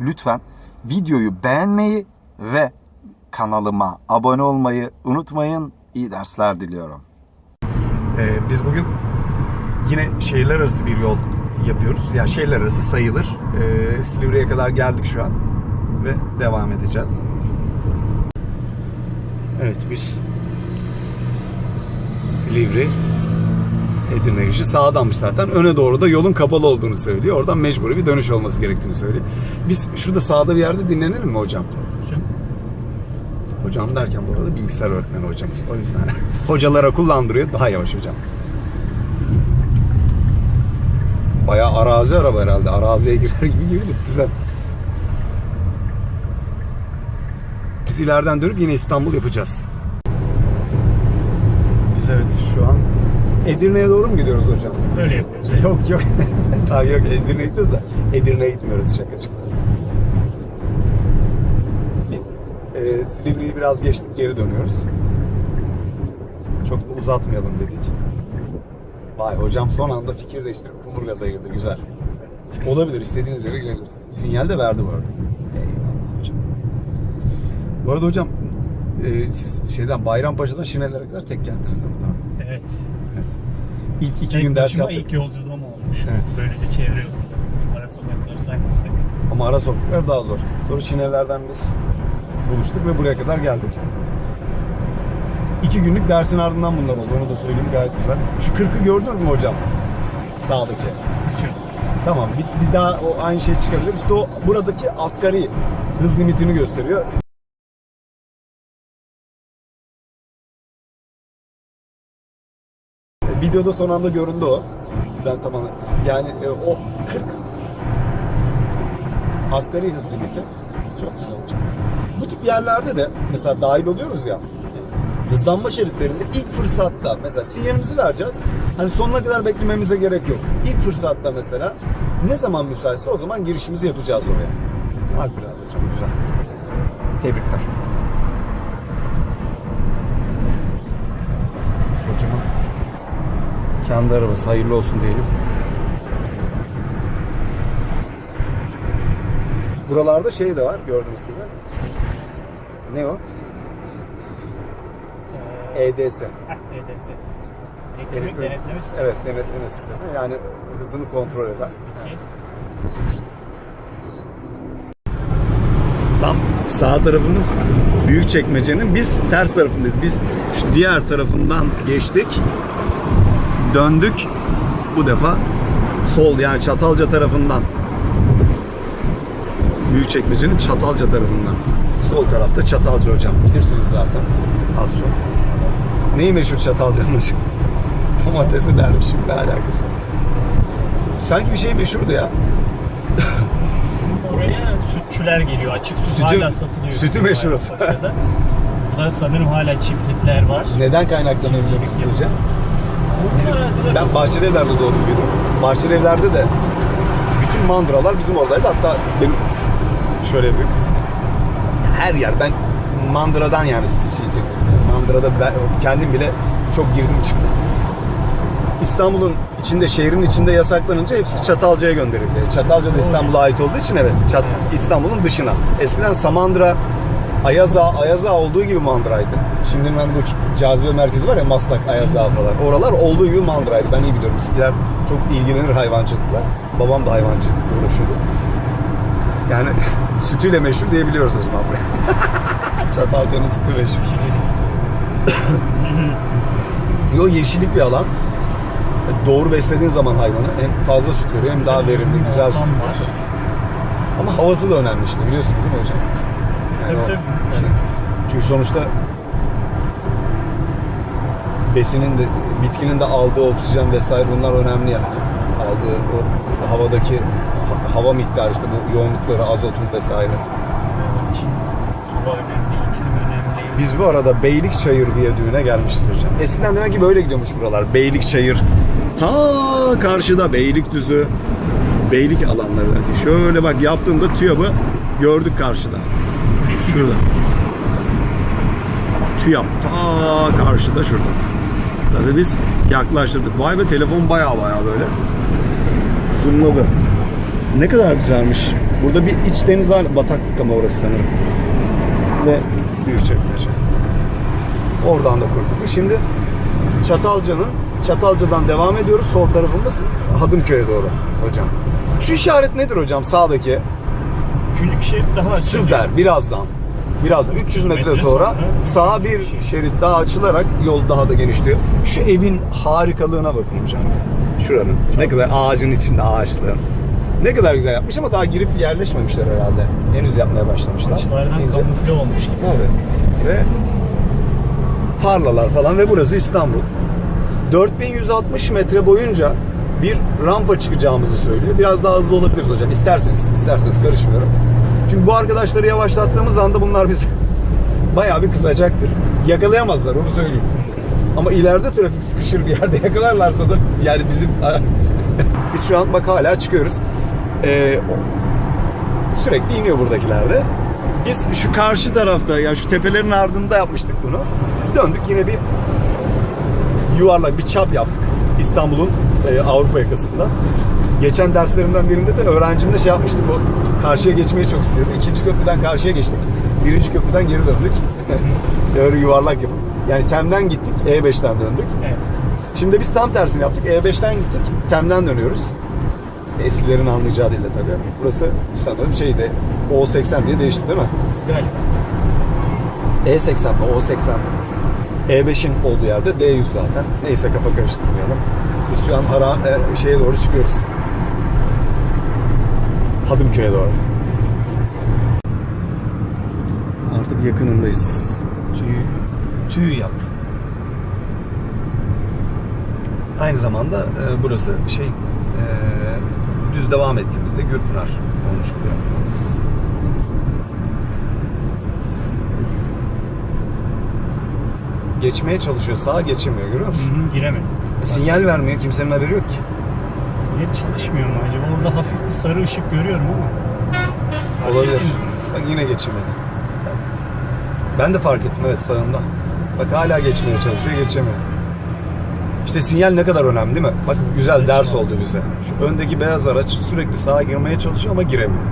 lütfen videoyu beğenmeyi ve kanalıma abone olmayı unutmayın. İyi dersler diliyorum. Ee, biz bugün yine şehirler arası bir yol yapıyoruz. Yani şehirler arası sayılır. Ee, Silivri'ye kadar geldik şu an ve devam edeceğiz. Evet biz Silivri Edirne girişi sağdanmış zaten. Öne doğru da yolun kapalı olduğunu söylüyor. Oradan mecburi bir dönüş olması gerektiğini söylüyor. Biz şurada sağda bir yerde dinlenelim mi hocam? Hocam derken bu arada bilgisayar öğretmeni hocamız. O yüzden hocalara kullandırıyor. Daha yavaş hocam. Bayağı arazi araba herhalde. Araziye girer gibi girdik. Güzel. Biz ileriden dönüp yine İstanbul yapacağız. Biz evet şu an Edirne'ye doğru mu gidiyoruz hocam? Öyle yapıyoruz. Yok yok. Tabii yok Edirne'ye gidiyoruz da Edirne'ye gitmiyoruz şakacık. Biz e, Silivri'yi biraz geçtik geri dönüyoruz. Çok da uzatmayalım dedik. Vay hocam son anda fikir değiştirip Kumburgaz'a girdi güzel. Olabilir istediğiniz yere girebilirsiniz. Sinyal de verdi bu arada. Eyvallah hocam. Bu arada hocam e, siz şeyden Bayrampaşa'dan Şinelere kadar tek geldiniz değil mi? Tamam. Evet. İlk iki Tek gün ders yaptık. ilk yolculuğum olmuş. Evet. Böylece çevre yolunda. Ara sokakları saymazsak. Ama ara sokaklar daha zor. Sonra Şineler'den biz buluştuk ve buraya kadar geldik. İki günlük dersin ardından bunlar oldu. Onu da söyleyeyim gayet güzel. Şu 40'ı gördünüz mü hocam? Sağdaki. Şu. Tamam bir, bir daha o aynı şey çıkabilir. İşte o buradaki asgari hız limitini gösteriyor. Videoda son anda göründü o. Ben tamam yani e, o 40 asgari hız limiti çok güzel olacak. Bu tip yerlerde de mesela dahil oluyoruz ya hızlanma şeritlerinde ilk fırsatta mesela sinyalimizi vereceğiz. Hani sonuna kadar beklememize gerek yok. İlk fırsatta mesela ne zaman müsaitse o zaman girişimizi yapacağız oraya. Harikulade hocam güzel. Tebrikler. Kendi arabası hayırlı olsun diyelim. Buralarda şey de var gördüğünüz gibi. Ne o? EDS. Heh, EDS. Elektronik denetleme sistemi. Evet denetleme sistemi. Yani hızını kontrol eder. Tam sağ tarafımız büyük çekmecenin biz ters tarafındayız. Biz şu diğer tarafından geçtik. Döndük. Bu defa sol yani Çatalca tarafından. Büyük çekmecenin Çatalca tarafından. Sol tarafta Çatalca hocam. Bilirsiniz zaten. Az çok. Neyi meşhur Çatalca'nın? Domatesi dermişim. Ne alakası? Sanki bir şey meşhurdu ya. Oraya sütçüler geliyor. Açık süt Sütü- hala satılıyor. sütü meşhur. Burada sanırım hala çiftlikler var. Neden kaynaklanıyor diyeceksiniz hocam? Araziler Ben Bahçeli Evler'de doğdum büyüdüm. Bahçeli Evler'de de bütün mandıralar bizim oradaydı. Hatta benim şöyle bir her yer ben mandıradan yani şey çektim. Mandırada ben kendim bile çok girdim çıktım. İstanbul'un içinde, şehrin içinde yasaklanınca hepsi Çatalca'ya gönderildi. Çatalca da İstanbul'a ait olduğu için evet, Çat- İstanbul'un dışına. Eskiden Samandıra, Ayaza, Ayaza olduğu gibi mandıraydı. Şimdi ben bu cazibe merkezi var ya Maslak, Ayaza falan. Oralar olduğu gibi mandıraydı. Ben iyi biliyorum. Bizimkiler çok ilgilenir hayvancılıkla. Babam da hayvancılıkla uğraşıyordu. Yani sütüyle meşhur diyebiliyoruz o zaman buraya. Çatalca'nın sütü meşhur. Yo yeşillik bir alan. Doğru beslediğin zaman hayvanı hem fazla süt veriyor hem daha verimli, güzel süt veriyor. Ama havası da önemli işte biliyorsunuz değil mi hocam? Tabii, tabii. şey- çünkü sonuçta besinin de bitkinin de aldığı oksijen vesaire bunlar önemli yani. Aldığı o havadaki ha- hava miktarı işte bu yoğunlukları, azotun vesaire. Onun için hava önemli, iklim önemli. Biz bu arada Beylikçayır Viyadüğü'ne gelmişiz hocam. Eskiden demek ki böyle gidiyormuş buralar. Beylikçayır. Ta karşıda Beylikdüzü. Beylik alanları. Şöyle bak yaptığımda TÜYAP'ı gördük karşıda. Şurada. TÜYAP ta karşıda şurada. Tabii biz yaklaştırdık. Vay be telefon baya baya böyle zoomladı. Ne kadar güzelmiş bu Burada bir iç deniz var. Bataklık ama orası sanırım. Ve Büyükçekmece. Oradan da kurtulduk. Şimdi Çatalca'nın Çatalca'dan devam ediyoruz. Sol tarafımız Hadımköy'e doğru hocam. Şu işaret nedir hocam sağdaki? Üçüncü bir şerit daha açılıyor. Süper. Birazdan. Birazdan 300 metre, metre sonra, sonra sağa bir şerit daha açılarak yol daha da genişliyor. Şu evin harikalığına bakın hocam. Şuranın. Ne kadar ağacın içinde ağaçlığın. Ne kadar güzel yapmış ama daha girip yerleşmemişler herhalde. Henüz yapmaya başlamışlar. Ağaçlardan İnce. kamufle olmuş gibi. Tabii. Ve tarlalar falan ve burası İstanbul. 4160 metre boyunca bir rampa çıkacağımızı söylüyor. Biraz daha hızlı olabiliriz hocam. İsterseniz, isterseniz karışmıyorum. Çünkü bu arkadaşları yavaşlattığımız anda bunlar bizi bayağı bir kızacaktır. Yakalayamazlar onu söyleyeyim. Ama ileride trafik sıkışır bir yerde yakalarlarsa da yani bizim biz şu an bak hala çıkıyoruz. Ee, sürekli iniyor buradakilerde. Biz şu karşı tarafta yani şu tepelerin ardında yapmıştık bunu. Biz döndük yine bir yuvarlak bir çap yaptık. İstanbul'un e, Avrupa yakasında. Geçen derslerimden birinde de öğrencimle şey yapmıştık. O karşıya geçmeyi çok istiyordu. İkinci köprüden karşıya geçtik. Birinci köprüden geri döndük. Öyle yuvarlak yapıp. Yani Tem'den gittik, E5'ten döndük. Evet. Şimdi biz tam tersini yaptık. E5'ten gittik, Tem'den dönüyoruz. Eskilerin anlayacağı dille tabii. Burası sanırım şeyde O80 diye değişti değil mi? Galiba. E80 mi? O80 mi? E5'in olduğu yerde D100 zaten. Neyse kafa karıştırmayalım. Biz şu an Hara, e, şeye doğru çıkıyoruz. Hadımköy'e doğru. Artık yakınındayız. Tüy, tüy yap. Aynı zamanda e, burası şey e, düz devam ettiğimizde Gürpınar olmuş oluyor. Geçmeye çalışıyor. Sağa geçemiyor görüyor Hı musun? hı, giremedim. Sinyal vermiyor. Kimsenin haberi yok ki. Sinyal çalışmıyor mu acaba? Orada hafif bir sarı ışık görüyorum ama. Fark Olabilir. ettiniz mi? Bak yine geçemedi. Ben de fark ettim evet sağında. Bak hala geçmeye çalışıyor, geçemiyor. İşte sinyal ne kadar önemli değil mi? Bak güzel ders oldu bize. Şu öndeki beyaz araç sürekli sağa girmeye çalışıyor ama giremiyor.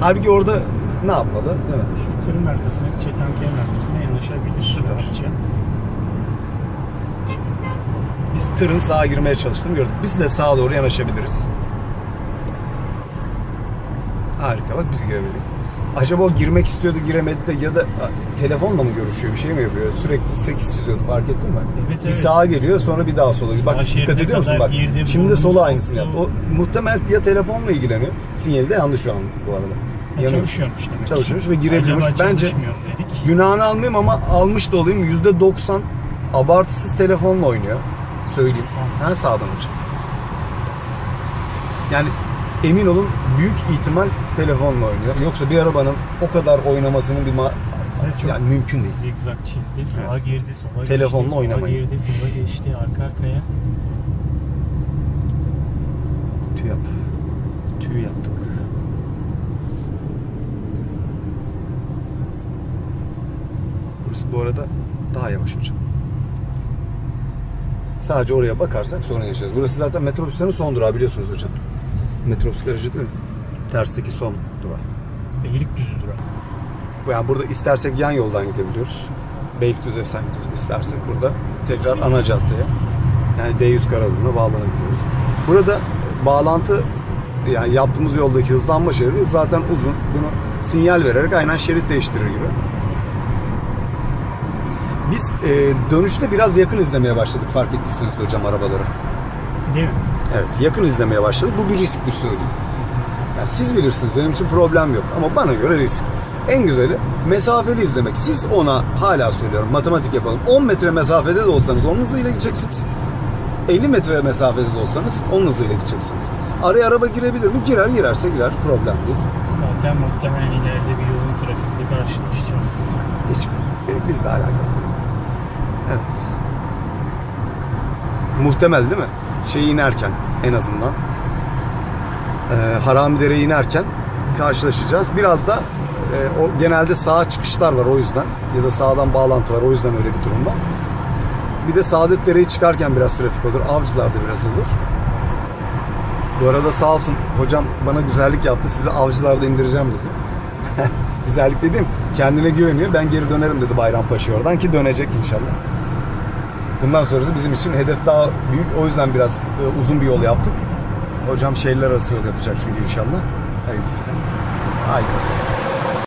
Halbuki orada ne yapmalı değil mi? Şu tırın arkasına, çetankerin arkasına yanaşabilir. Süper. rahatça. Biz tırın sağa girmeye çalıştığını gördük. Biz de sağa doğru yanaşabiliriz. Harika bak biz girebildik. Acaba o girmek istiyordu giremedi de ya da telefonla mı görüşüyor bir şey mi yapıyor? Sürekli 8 çiziyordu fark ettin mi? Evet, bir evet. sağa geliyor sonra bir daha sola. Sağ Bak dikkat ediyor musun bak. girdi, Şimdi de sola aynısını yaptı. O muhtemel ya telefonla ilgileniyor. Sinyali de yandı şu an bu arada. Ha, Yanıyor. çalışıyormuş demek. Çalışıyormuş ve girebiliyormuş. Acaba Bence dedik. Günahını almayayım ama almış da olayım. %90 abartısız telefonla oynuyor. Söyleyeyim. Sağ. Ha sağdan hocam. Yani emin olun büyük ihtimal telefonla oynuyor. Yoksa bir arabanın o kadar oynamasının bir ma- Evet, yani mümkün değil. Zigzag çizdi, sağa girdi, sola Telefonla geçti, oynamayın. girdi, sola geçti, arka arkaya. Tüy yap. Tüy yaptık. Burası bu arada daha yavaş hocam. Sadece oraya bakarsak sorun yaşarız. Burası zaten metrobüslerin son durağı biliyorsunuz hocam. Metrobüs garajı değil mi? Tersteki son durağı. Beylikdüzü durağı. Yani burada istersek yan yoldan gidebiliyoruz. Beylikdüzü Esenyurt istersek burada tekrar ana caddeye yani D100 Karayolu'na bağlanabiliyoruz. Burada bağlantı yani yaptığımız yoldaki hızlanma şeridi zaten uzun. Bunu sinyal vererek aynen şerit değiştirir gibi. Biz e, dönüşte biraz yakın izlemeye başladık fark ettiyseniz hocam arabaları. Değil mi? Evet yakın izlemeye başladık. Bu bir risktir söyleyeyim. Yani siz bilirsiniz benim için problem yok ama bana göre risk. En güzeli mesafeli izlemek. Siz ona hala söylüyorum matematik yapalım. 10 metre mesafede de olsanız onun hızıyla gideceksiniz. 50 metre mesafede de olsanız onun hızıyla gideceksiniz. Araya araba girebilir mi? Girer girerse girer problem değil. Zaten muhtemelen ileride bir yolun trafikle karşılaşacağız. Hiç e, bizle alakalı. Evet. Muhtemel değil mi? Şey inerken en azından. Ee, Haramidere'ye inerken karşılaşacağız. Biraz da e, o genelde sağa çıkışlar var o yüzden. Ya da sağdan bağlantı var o yüzden öyle bir durum var. Bir de Saadetdere'yi çıkarken biraz trafik olur. Avcılar'da biraz olur. Bu arada sağ olsun hocam bana güzellik yaptı. Sizi avcılarda indireceğim dedi. güzellik dediğim kendine güveniyor. Ben geri dönerim dedi Bayrampaşa oradan ki dönecek inşallah. Bundan sonrası bizim için hedef daha büyük. O yüzden biraz e, uzun bir yol yaptık. Hocam şehirler arası yol yapacak çünkü inşallah. Hayırlısı. Haydi.